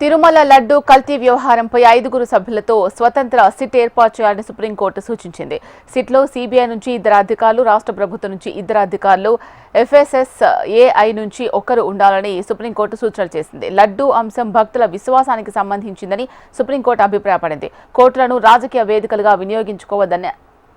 తిరుమల లడ్డు కల్తీ వ్యవహారంపై ఐదుగురు సభ్యులతో స్వతంత్ర సిట్ ఏర్పాటు చేయాలని సుప్రీంకోర్టు సూచించింది. సిట్లో సీబీఐ నుంచి ఇద్దరు అధికారులు రాష్ట్ర ప్రభుత్వం నుంచి ఇద్దరు అధికారులు ఎఫ్ఎస్ఎస్ ఏఐ నుంచి ఒకరు ఉండాలని సుప్రీంకోర్టు సూచన చేసింది. లడ్డు అంశం భక్తుల విశ్వాసానికి సంబంధించిందని సుప్రీంకోర్టు అభిప్రాయపడింది. కోర్టులను రాజకీయ వేదికలుగా వినియోగించుకోవద్దని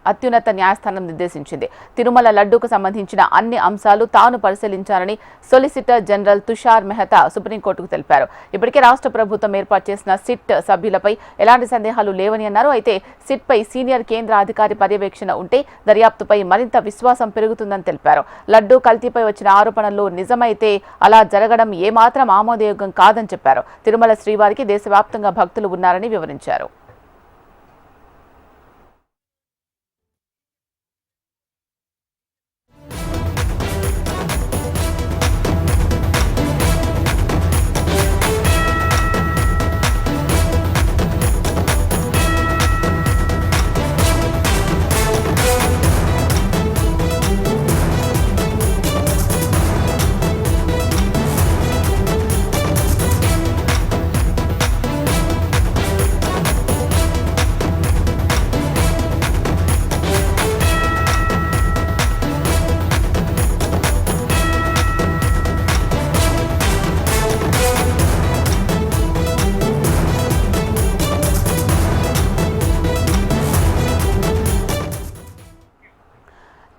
అత్యున్నత న్యాయస్థానం నిర్దేశించింది. తిరుమల లడ్డూకు సంబంధించిన అన్ని అంశాలు తాను పరిశీలించాలని సొలిసిటర్ జనరల్ తుషార్ మెహతా సుప్రీంకోర్టుకు తెలిపారు. ఇప్పటికే రాష్ట్ర ప్రభుత్వం ఏర్పాటు చేసిన సిట్ సభ్యులపై ఎలాంటి సందేహాలు లేవని అన్నారు. అయితే సిట్ పై సీనియర్ కేంద్ర అధికారి పర్యవేక్షణ ఉంటే దర్యాప్తుపై మరింత విశ్వాసం పెరుగుతుందని తెలిపారు. లడ్డూ కల్తీపై వచ్చిన ఆరోపణలు నిజమైతే అలా జరగడం ఏమాత్రం ఆమోదయోగం కాదని చెప్పారు. తిరుమల శ్రీవారికి దేశవ్యాప్తంగా భక్తులు ఉన్నారని వివరించారు.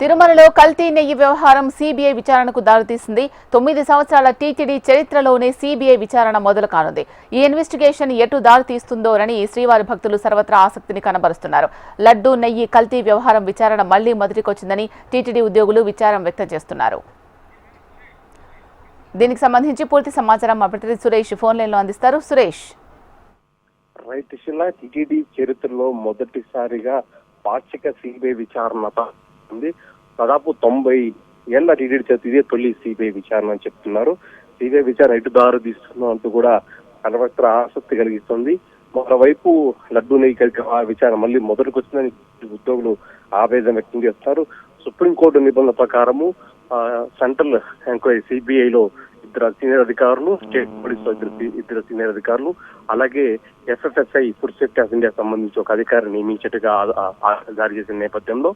తిరుమలలో కల్తీ నెయ్యి వ్యవహారం సీబీఐ విచారణకు దారితీసింది. తొమ్మిది సంవత్సరాల టీటీడీ చరిత్రలోనే సీబీఐ విచారణ మొదలు కానుంది. ఈ ఇన్వెస్టిగేషన్ ఎటు దారితీస్తుందోనని శ్రీవారి భక్తులు సర్వత్రా ఆసక్తిని కనబరుస్తున్నారు. లడ్డూ నెయ్యి కల్తీ వ్యవహారం విచారణ మళ్ళీ మొదటికొచ్చిందని టీటీడీ ఉద్యోగులు విచారం వ్యక్తం చేస్తున్నారు. దీనికి సంబంధించి పూర్తి సమాచారం మా ప్రతినిధి సురేష్ ఫోన్ లైన్లో అందిస్తారు. సురేష్. రైట్ శిలా టిటిడి చరిత్రలో మొదటిసారిగా పాక్షిక సిబిఐ విచారణ ఉంది. దాదాపు తొంభై ఏళ్ళ టీడీడీ చేతి ఇదే తొలి సిబిఐ విచారణ అని చెప్తున్నారు. సిబిఐ విచారణ ఎటు దారు తీస్తుందో అంటూ కూడా సర్వత్రా ఆసక్తి కలిగిస్తుంది. మరోవైపు లడ్డూ నెయ్యి కలిగి ఆ విచారణ మళ్ళీ మొదటికి వచ్చిందని ఉద్యోగులు ఆవేదన వ్యక్తం చేస్తున్నారు. సుప్రీంకోర్టు నిబంధనల ప్రకారము సెంట్రల్ ఎంక్వైరీ సిబిఐ లో ఇద్దరు సీనియర్ అధికారులు స్టేట్ పోలీస్లో ఇద్దరు సీనియర్ అధికారులు అలాగే SFSI food safety of India సంబంధించి ఒక అధికారిని నియమించట్టుగా జారీ చేసిన నేపథ్యంలో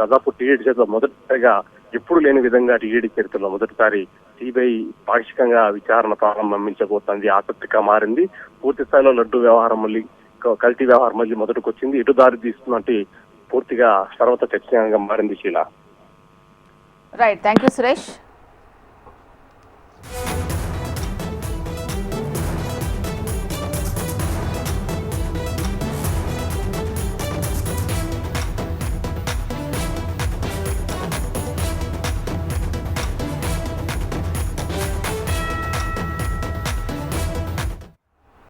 దాదాపు టీఈడి చరిత్రలో మొదటిసారిగా ఎప్పుడు లేని విధంగా టీఈడి చరిత్రలో మొదటిసారి సిబిఐ పాక్షికంగా విచారణ ప్రారంభించబోతోంది ఆసక్తిగా మారింది. పూర్తి స్థాయిలో లడ్డు వ్యవహారం మళ్ళీ కల్టీ కల్తీ వ్యవహారం మళ్ళీ మొదటికి వచ్చింది ఎటు దారి తీస్తున్నట్టు పూర్తిగా సర్వత చర్చనీయంగా మారింది శీల. Right thank you Suresh